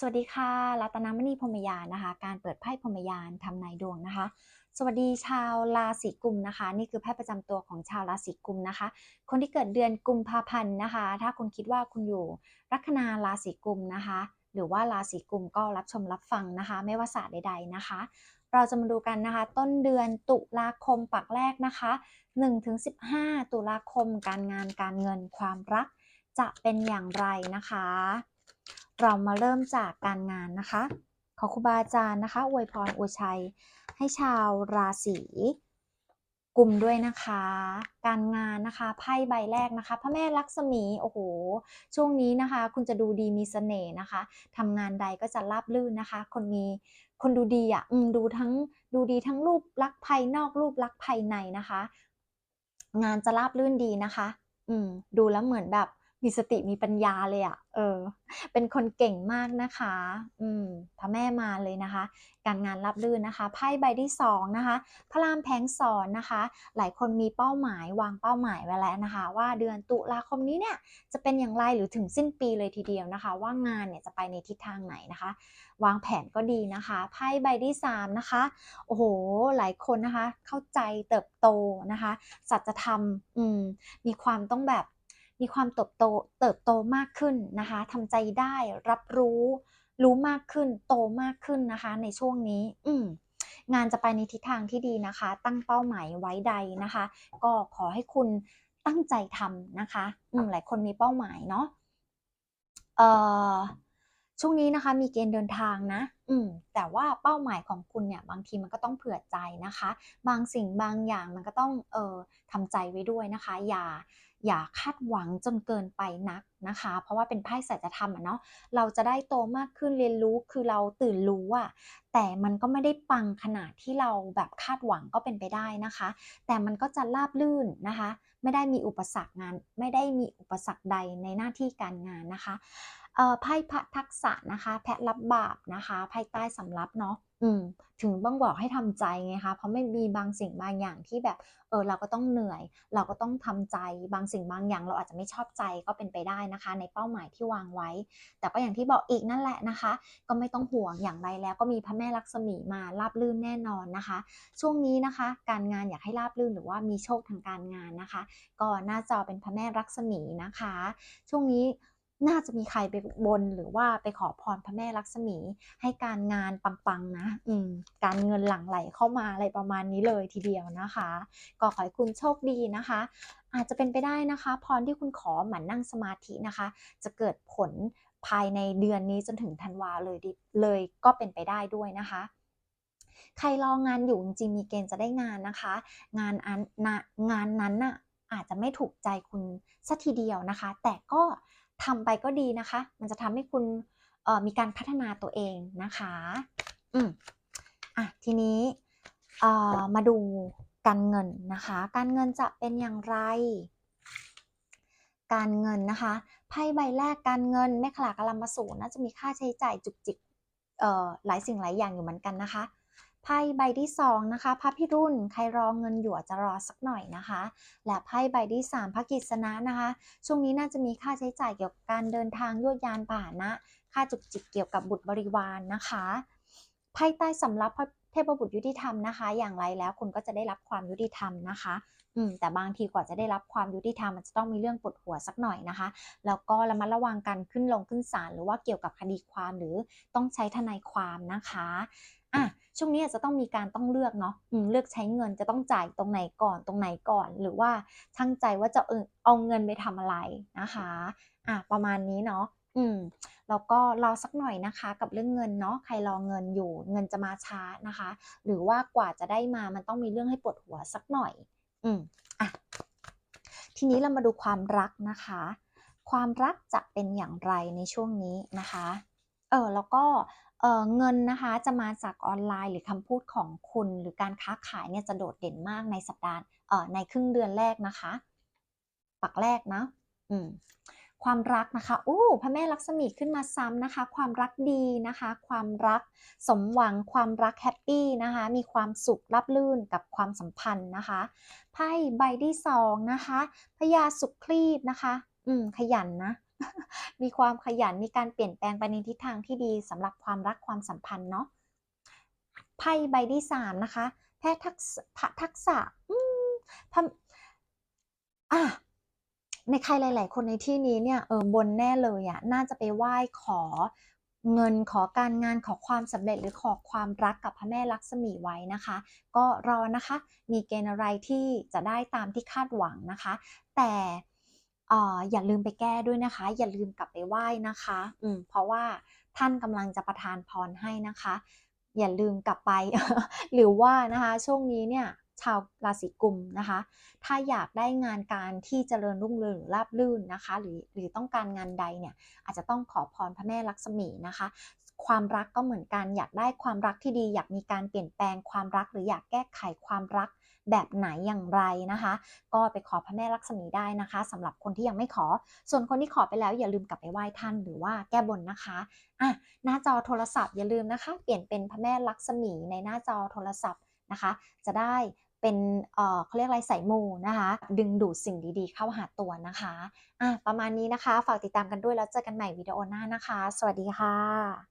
สวัสดีค่ะรัตนมณีพรมยานนะคะ การเปิดไพ่พรมยานทำนายดวงนะคะ สวัสดีชาวราศีกุมนะคะ นี่คือไพ่ประจำตัวของชาวราศีกุมนะคะ คนที่เกิดเดือนกุมภาพันธ์นะคะ ถ้าคุณคิดว่าคุณอยู่ลัคนาราศีกุมนะคะ หรือว่าราศีกุมก็รับชมรับฟังนะคะ ไม่ว่าศาสตร์ใด ๆนะคะ เราจะมาดูกันนะคะ ต้นเดือนตุลาคมปักแรกนะคะ1-15 ตุลาคมการงานการเงินความรักจะเป็นอย่างไรนะคะ เรามาเริ่มจากการงานนะคะ ขอครูบาอาจารย์นะคะอวยพรอวยชัย ให้ชาวราศีกลุ่มด้วยนะคะ การงานนะคะไพ่ใบแรกนะคะ พระแม่ลักษมีโอ้โห ช่วงนี้นะคะ คุณจะดูดีมีเสน่ห์นะคะทำงานใดก็จะราบรื่นนะคะ คนมีคนดูดีอะอืมดูทั้งดูดีทั้งรูปลักษณ์ภายนอกรูปลักษณ์ภายในนะคะ งานจะราบรื่นดีนะคะ อืมดูแล้วเหมือนแบบ มีสติมีปัญญาเลยอะ่ะ เออ เป็นคนเก่งมากนะคะ อืมพระแม่มาเลยนะคะ การงานรับรื่นนะคะ ไพ่ใบที่สองนะคะ พระรามแผงสอนนะคะ หลายคนมีเป้าหมายวางเป้าหมายไว้แล้วนะคะ ว่าเดือนตุลาคมนี้เนี่ยจะเป็นอย่างไรหรือถึงสิ้นปีเลยทีเดียวนะคะ ว่างานเนี่ยจะไปในทิศทางไหนนะคะ วางแผนก็ดีนะคะ ไพ่ใบที่สามนะคะ โอ้โห หลายคนนะคะ เข้าใจเติบโตนะคะ สัจธรรม อืม มีความต้องแบบ มีความเติบโตเติบโตมากขึ้นนะคะทำใจได้รับรู้ รู้มากขึ้น โตมากขึ้นนะคะ ในช่วงนี้ อืงานจะไปในทิศทางที่ดีนะคะ ตั้งเป้าหมายไว้ใดนะคะ ก็ขอให้คุณตั้งใจทำนะคะอืหลายคนมีเป้าหมายเนาะช่วงนี้นะคะมีเกณฑ์เดินทางนะ อืม แต่ว่าเป้าหมายของคุณเนี่ยบางทีมันก็ต้องเผื่อใจนะคะ บางสิ่งบางอย่างมันก็ต้องเอ่อทำใจไว้ด้วยนะคะ อย่าอย่าคาดหวังจนเกินไปนักนะคะ เพราะว่าเป็นไพ่สัจธรรมอะเนาะเราจะได้โตมากขึ้นเรียนรู้คือเราตื่นรู้อะแต่มันก็ไม่ได้ปังขนาดที่เราแบบคาดหวังก็เป็นไปได้นะคะ แต่มันก็จะราบรื่นนะคะ ไม่ได้มีอุปสรรคงาน ไม่ได้มีอุปสรรคใดในหน้าที่การงานนะคะไพ่พระทักษะนะคะ แพะรับบาปนะคะไพ่ใต้สำรับเนาะ อืม ถึงต้องบอกให้ทำใจไงคะ เพราะไม่มีบางสิ่งบางอย่างที่แบบ เออ เราก็ต้องเหนื่อย เราก็ต้องทำใจ บางสิ่งบางอย่างเราอาจจะไม่ชอบใจก็เป็นไปได้นะคะ ในเป้าหมายที่วางไว้ แต่ก็อย่างที่บอกอีกนั่นแหละนะคะ ก็ไม่ต้องห่วงอย่างไรแล้ว ก็มีพระแม่ลักษมีมาราบรื่นแน่นอนนะคะ ช่วงนี้นะคะ การงานอยากให้ราบรื่นหรือว่ามีโชคทางการงานนะคะ ก็หน้าจอเป็นพระแม่ลักษมีนะคะ ช่วงนี้ น่าจะมีใครไปบนหรือว่าไปขอพรพระแม่ลักษมี ให้การงานปังๆนะ อืม การเงินหลั่งไหลเข้ามาอะไรประมาณนี้เลยทีเดียวนะคะ ก็ขอให้คุณโชคดีนะคะ อาจจะเป็นไปได้นะคะ พรที่คุณขอหมั่นนั่งสมาธินะคะ จะเกิดผลภายในเดือนนี้จนถึงธันวาเลยดิเลยก็เป็นไปได้ด้วยนะคะใครรองานอยู่จริงมีเกณฑ์จะได้งานนะคะ งานอันงานนั้นน่ะอาจจะไม่ถูกใจคุณสียทีเดียวนะคะ แต่ก็ ทำไปก็ดีนะคะ มันจะทำให้คุณมีการพัฒนาตัวเองนะคะ อืมอะทีนี้มาดูการเงินนะคะ การเงินจะเป็นอย่างไร การเงินนะคะ ไพ่ใบแรกการเงินแม่ขลากลัมมาสูน่าจะมีค่าใช้จ่ายจุกจิกหลายสิ่งหลายอย่างอยู่เหมือนกันนะคะ ไพ่ใบที่สองนะคะพระพิรุณใครรอเงินอยู่อาจะรอสักหน่อยนะคะ และไพ่ใบที่สามพระกฤษณะนะคะ ช่วงนี้น่าจะมีค่าใช้จ่ายเกี่ยวกับการเดินทางยวดยานพานะ ค่าจุกจิกเกี่ยวกับบุตรบริวารนะคะไพ่ใต้สำรับพระเทพบุตรยุติธรรมนะคะ อย่างไรแล้วคุณก็จะได้รับความยุติธรรมนะคะ อืม แต่บางทีกว่าจะได้รับความยุติธรรมมันจะต้องมีเรื่องปวดหัวสักหน่อยนะคะ แล้วก็ระมัดระวังการขึ้นลงขึ้นศาลหรือว่าเกี่ยวกับคดีความหรือต้องใช้ทนายความนะคะ อะ ช่วงนี้อาจจะต้องมีการต้องเลือกเนาะเลือกใช้เงินจะต้องจ่ายตรงไหนก่อนตรงไหนก่อน หรือว่าชั่งใจว่าจะเออเอาเงินไปทำอะไรนะคะอะประมาณนี้เนาะอืมแล้วก็รอสักหน่อยนะคะกับเรื่องเงินเนาะใครรอเงินอยู่เงินจะมาช้านะคะ หรือว่ากว่าจะได้มามันต้องมีเรื่องให้ปวดหัวสักหน่อย อืมอะทีนี้เรามาดูความรักนะคะ ความรักจะเป็นอย่างไรในช่วงนี้นะคะ ออแล้วก็เออเงินนะคะจะมาจากออนไลน์หรือคำพูดของคุณ หรือการค้าขายเนี่ยจะโดดเด่นมากในสัปดาห์เออในครึ่งเดือนแรกนะคะ ปักแรกนะอืมความรักนะคะอู้พระแม่ลักษมีขึ้นมาซ้ำนะคะ ความรักดีนะคะ ความรักสมหวัง ความรักแฮปปี้นะคะ มีความสุขราบรื่นกับความสัมพันธ์นะคะ ไพ่ใบที่สองนะคะพญาสุครีบนะคะ อืม ขยันนะ มีความขยันมีการเปลี่ยนแปลงไปในทิศทางที่ดีสำหรับความรักความสัมพันธ์เนาะไพ่ใบที่สามนะคะแพทย์ทักษะทักษะอืมพระอะในใครหลาย ๆ คนในที่นี้เนี่ยเออบนแน่เลยอะ่ะน่าจะไปไหว้ขอเงินขอการงานขอความสำเร็จหรือขอความรักกับพระแม่ลักษมีไว้นะคะ ก็รอนะคะ มีเกณฑ์อะไรที่จะได้ตามที่คาดหวังนะคะ แต่ อย่าลืมไปแก้ด้วยนะคะ อย่าลืมกลับไปไหว้นะคะอืมเพราะว่าท่านกำลังจะประทานพรให้นะคะ อย่าลืมกลับไป หรือว่านะคะช่วงนี้เนี่ยชาวราศีกุมนะคะ ถ้าอยากได้งานการที่เจริญรุ่งเรืองหรือราบรื่นนะคะ หรือหรือต้องการงานใดเนี่ยอาจจะต้องขอพรพระแม่ลักษมีนะคะ ความรักก็เหมือนกันอยากได้ความรักที่ดี อยากมีการเปลี่ยนแปลงความรักหรืออยากแก้ไขความรัก แบบไหนอย่างไรนะคะ ก็ไปขอพระแม่ลักษมีได้นะคะสำหรับคนที่ยังไม่ขอ ส่วนคนที่ขอไปแล้วอย่าลืมกลับไปไหว้ท่านหรือว่าแก้บนนะคะอะหน้าจอโทรศัพท์อย่าลืมนะคะ เปลี่ยนเป็นพระแม่ลักษมีในหน้าจอโทรศัพท์นะคะ จะได้เป็นเอ่อเขาเรียกอะไรสายมูนะคะ ดึงดูดสิ่งดีๆ เข้าหาตัวนะคะอะประมาณนี้นะคะ ฝากติดตามกันด้วยแล้วเจอกันใหม่วิดีโอหน้านะคะ สวัสดีค่ะ